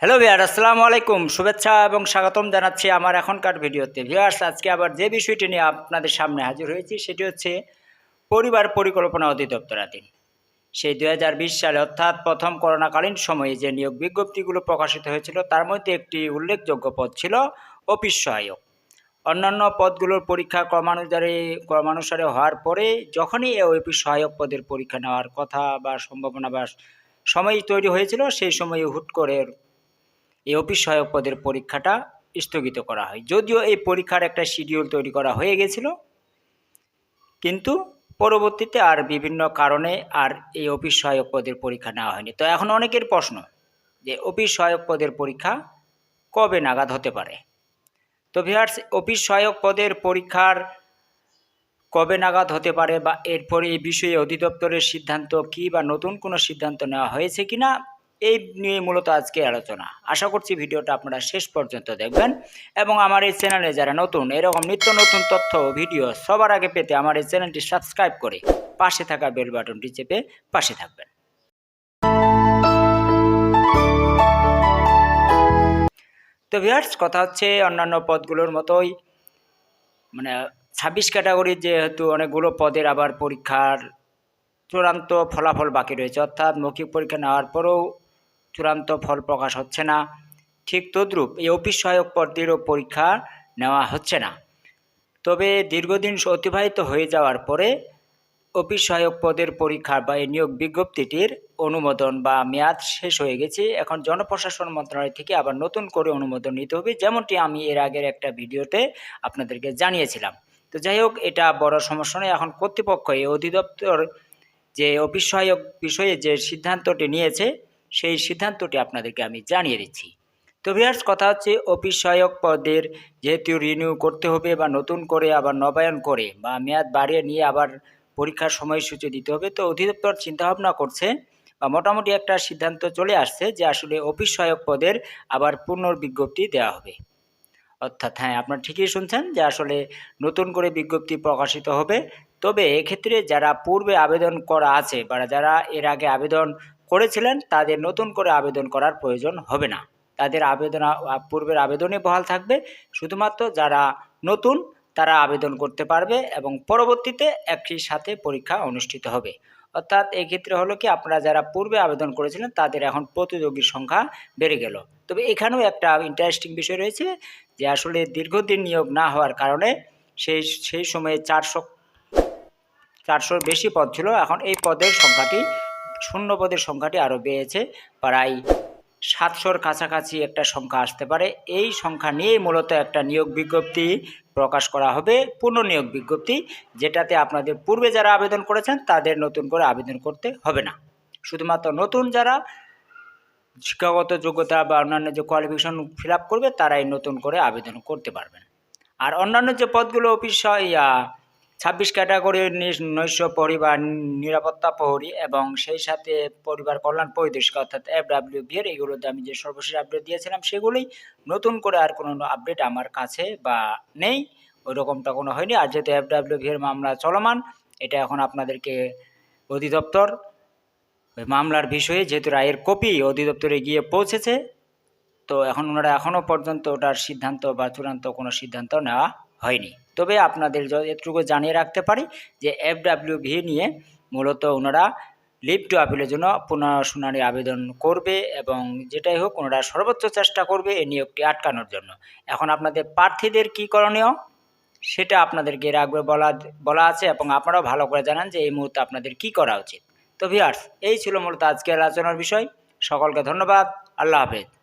Hello ভিয়ার আসসালামু আলাইকুম। শুভেচ্ছা এবং স্বাগতম জানাচ্ছি আমার এখনকার ভিডিওতে। ভিউয়ার্স আজকে আবার যে বিষয়টি নিয়ে আপনাদের সামনে হাজির হয়েছি, সেটি হচ্ছে পরিবার পরিকল্পনা অধিদপ্তরাধীন। সেই দু হাজার বিশ সালে অর্থাৎ প্রথম করোনাকালীন সময়ে যে নিয়োগ বিজ্ঞপ্তিগুলো প্রকাশিত হয়েছিল, তার মধ্যে একটি উল্লেখযোগ্য পদ ছিল অফিস সহায়ক। অন্যান্য পদগুলোর পরীক্ষা ক্রমানুসারে ক্রমানুসারে হওয়ার পরে যখনই এই অফিস সহায়ক পদের পরীক্ষা নেওয়ার কথা বা সম্ভাবনা বা সময় তৈরি হয়েছিল, সেই সময়ে হুট করে এই অফিস সহায়ক পদের পরীক্ষাটা স্থগিত করা হয়। যদিও এই পরীক্ষার একটা শিডিউল তৈরি করা হয়ে গেছিল, কিন্তু পরবর্তীতে আর বিভিন্ন কারণে আর এই অফিস সহায়ক পদের পরীক্ষা নেওয়া হয়নি। তো এখন অনেকের প্রশ্ন যে অফিস সহায়ক পদের পরীক্ষা কবে নাগাদ হতে পারে? তো ভিহার্স অফিস সহায়ক পদের পরীক্ষার কবে নাগাদ হতে পারে বা এরপরে এই বিষয়ে অধিদপ্তরের সিদ্ধান্ত কি বা নতুন কোনো সিদ্ধান্ত নেওয়া হয়েছে কিনা এই নিয়ে মূলত আজকে আলোচনা। আশা করছি ভিডিওটা আপনারা শেষ পর্যন্ত দেখবেন এবং আমার এই চ্যানেলে যারা নতুন, এরকম নিত্য নতুন তথ্য ভিডিও সবার আগে পেতে আমার এই চ্যানেলটি সাবস্ক্রাইব করে পাশে থাকা বেল বাটনটি চেপে পাশে থাকবেন। তো ভিয়ার্স কথা হচ্ছে অন্যান্য পদগুলোর মতোই মানে ছাব্বিশ ক্যাটাগরির যেহেতু অনেকগুলো পদের আবার পরীক্ষার চূড়ান্ত ফলাফল বাকি রয়েছে, অর্থাৎ মৌখিক পরীক্ষা নেওয়ার পরেও চূড়ান্ত ফল প্রকাশ হচ্ছে না। ঠিক তদ্রূপ এই অফিস সহায়ক পদেরও পরীক্ষা নেওয়া হচ্ছে না। তবে দীর্ঘদিন অতিবাহিত হয়ে যাওয়ার পরে অফিস সহায়ক পদের পরীক্ষা বা এই নিয়োগ বিজ্ঞপ্তিটির অনুমোদন বা মেয়াদ শেষ হয়ে গেছে। এখন জনপ্রশাসন মন্ত্রণালয় থেকে আবার নতুন করে অনুমোদন নিতে হবে, যেমনটি আমি এর আগের একটা ভিডিওতে আপনাদেরকে জানিয়েছিলাম। তো যাই হোক, এটা বড় সমস্যা নয়। এখন কর্তৃপক্ষ এই অধিদপ্তর যে অফিস সহায়ক বিষয়ে যে সিদ্ধান্তটি নিয়েছে সেই সিদ্ধান্তটি আপনাদেরকে আমি জানিয়ে দিচ্ছি। তো ভিয়ার্স কথা হচ্ছে অফিস সহায়ক পদের যেহেতু রিনিউ করতে হবে বা নতুন করে আবার নবায়ন করে বা মেয়াদ বাড়িয়ে নিয়ে আবার পরীক্ষার সময়সূচি দিতে হবে, তো অধিদপ্তর চিন্তাভাবনা করছে বা মোটামুটি একটা সিদ্ধান্ত চলে আসছে যে আসলে অফিস সহায়ক পদের আবার পুনর্বিজ্ঞপ্তি দেওয়া হবে। অর্থাৎ হ্যাঁ আপনারা ঠিকই শুনছেন যে আসলে নতুন করে বিজ্ঞপ্তি প্রকাশিত হবে। তবে এক্ষেত্রে যারা পূর্বে আবেদন করা আছে বা যারা এর আগে আবেদন করেছিলেন, তাদের নতুন করে আবেদন করার প্রয়োজন হবে না। তাদের আবেদন, পূর্বের আবেদনই বহাল থাকবে। শুধুমাত্র যারা নতুন, তারা আবেদন করতে পারবে এবং পরবর্তীতে একই সাথে পরীক্ষা অনুষ্ঠিত হবে। অর্থাৎ এক্ষেত্রে হলো কি, আপনারা যারা পূর্বে আবেদন করেছিলেন, তাদের এখন প্রতিযোগীর সংখ্যা বেড়ে গেল। তবে এখানেও একটা ইন্টারেস্টিং বিষয় রয়েছে যে, আসলে দীর্ঘদিন নিয়োগ না হওয়ার কারণে সেই সেই সময়ে চারশো, চারশোর বেশি পদ ছিল। এখন এই পদের সংখ্যাটি শূন্য পদের সংখ্যাটি আরও বেড়েছে, প্রায় সাতশোর কাছাকাছি একটা সংখ্যা আসতে পারে। এই সংখ্যা নিয়ে মূলত একটা নিয়োগ বিজ্ঞপ্তি প্রকাশ করা হবে পুনর্নিয়োগ বিজ্ঞপ্তি, যেটাতে আপনাদের পূর্বে যারা আবেদন করেছেন তাদের নতুন করে আবেদন করতে হবে না। শুধুমাত্র নতুন যারা শিক্ষাগত যোগ্যতা বা অন্যান্য যে কোয়ালিফিকেশন ফিল করবে, তারাই নতুন করে আবেদন করতে পারবেন। আর অন্যান্য যে পদগুলো অফিস ছাব্বিশ ক্যাটাগরি নৈশ পরিবার নিরাপত্তা প্রহরী এবং সেই সাথে পরিবার কল্যাণ পরিদর্শক অর্থাৎ এফ ডাব্লিউ বিয়ের এগুলোতে আমি যে সর্বশেষ আপডেট দিয়েছিলাম সেগুলোই নতুন করে আর কোনো আপডেট আমার কাছে বা নেই। ওই রকমটা কোনো হয়নি। আর যেহেতু এফ ডাব্লিউ বিয়ের মামলা চলমান, এটা এখন আপনাদেরকে অধিদপ্তর ওই মামলার বিষয়ে যেহেতু রায়ের কপি অধিদপ্তরে গিয়ে পৌঁছেছে, তো এখন ওনারা এখনও পর্যন্ত ওটার সিদ্ধান্ত বা চূড়ান্ত কোনো সিদ্ধান্ত নেওয়া হয়নি। তবে আপনাদের এটুকু জানিয়ে রাখতে পারি যে এফ ডাব্লিউ ভি নিয়ে মূলত ওনারা লিভ টু আপিলের জন্য পুনঃশুনানি আবেদন করবে এবং যেটাই হোক ওনারা সর্বোচ্চ চেষ্টা করবে এই নিয়োগটি আটকানোর জন্য। এখন আপনাদের প্রার্থীদের কী করণীয় সেটা আপনাদেরকে আগে বলা বলা আছে এবং আপনারাও ভালো করে জানান যে এই মুহূর্তে আপনাদের কি করা উচিত। তো ভিয়ার্স এই ছিল মূলত আজকের আলোচনার বিষয়। সকলকে ধন্যবাদ। আল্লাহ হাফেজ।